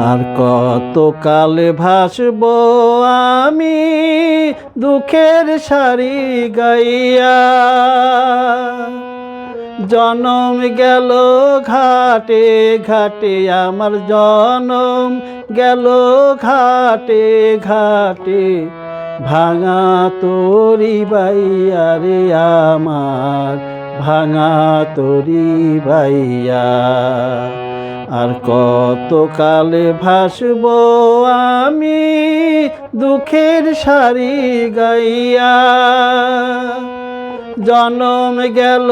আর কত কালে ভাসব আমি দুঃখের সারি গাইয়া? জনম গেল ঘাটে ঘাটে, আমার জনম গেল ঘাটে ঘাটে। ভাঙা তোরি বাইয়া রে আমার, ভাঙা তোরি বাইয়া আর কত কালে ভাসব আমি দুঃখের সারি গাইয়া? জনম গেল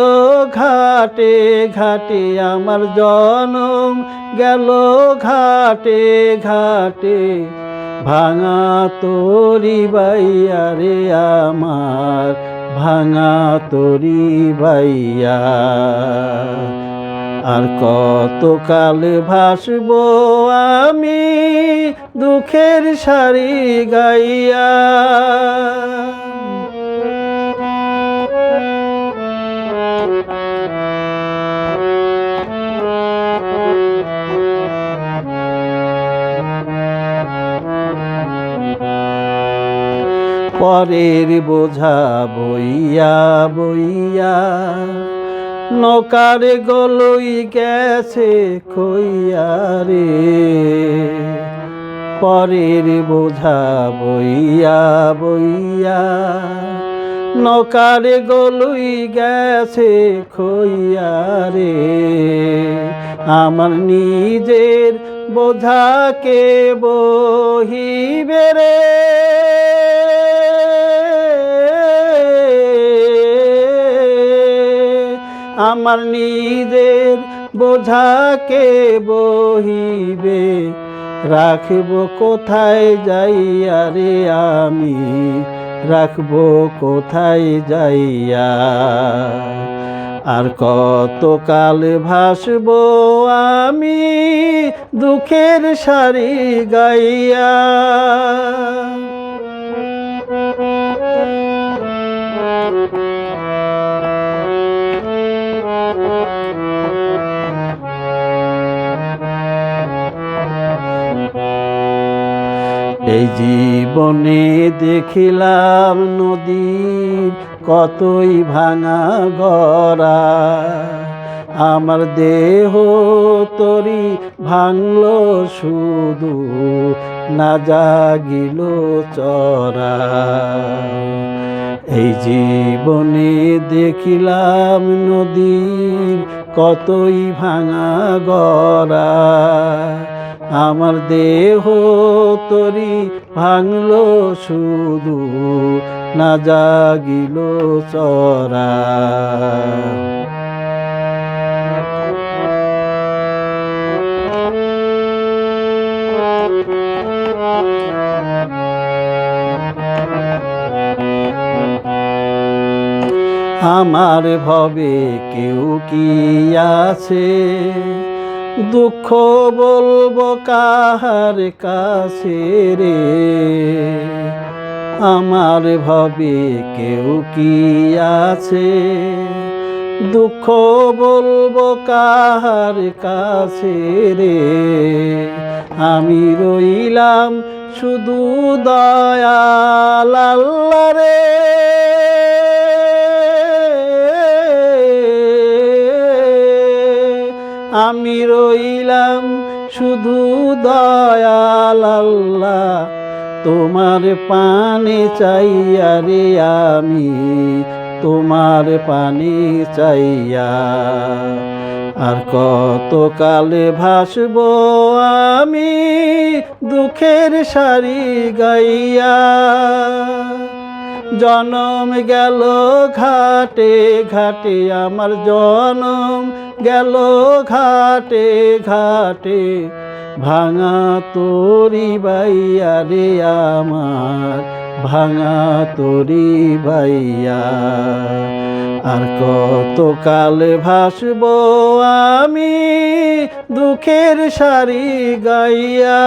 ঘাটে ঘাটে, আমার জনম গেল ঘাটে ঘাটে। ভাঙা তোরি বাইয়া রে আমার, ভাঙা তোরি বাইয়া আর কত কালে ভাসব আমি দুঃখের সারি গাইয়া। পরের বোঝা বইয়া বইয়া নৌকার গলই গেছে খইয়া রে পরের বোঝা বইয়া বইয়া। নৌকার গলই গেছে খইয়া রে আমার নিজের বোঝাকে বহিবে রে। আমার নিজের বোঝাকে বহিবে, রাখব কোথায় যাইয়া রে আমি? রাখব কোথায় যাইয়া? আর কত কাল ভাসব আমি দুঃখের সারি গাইয়া? এই জীবনে দেখিলাম নদীর কতই ভাঙা গড়া। আমার দেহ তরি ভাঙলো শুধু না জাগিল চরা জীবনে দেখিলাম নদীর কতই ভাঙা গড়া। আমার দেহ তরি ভাঙল শুধু না জাগিল চরা আমার ভবে কেউ কি আছে? দুঃখ বলব কাহার কাছে রে? আমার ভবে কেউ কি আছে? দুঃখ বলব কাহার কাছে রে? আমি রইলাম শুধু দয়াল রে। আমি রইলাম শুধু দয়াল আল্লাহ, তোমার পানে চাইয়া রে আমি, তোমার পানি চাইয়া। আর কত কালে ভাসব আমি দুঃখের সারি গাইয়া। জনম গেল ঘাটে ঘাটে আমার জনম গেল ঘাটে ঘাটে, ভাঙা তোরি বাইয়া রে আমার, ভাঙা তোরি বাইয়া আর কত কালে ভাসব আমি দুঃখের সারি গাইয়া।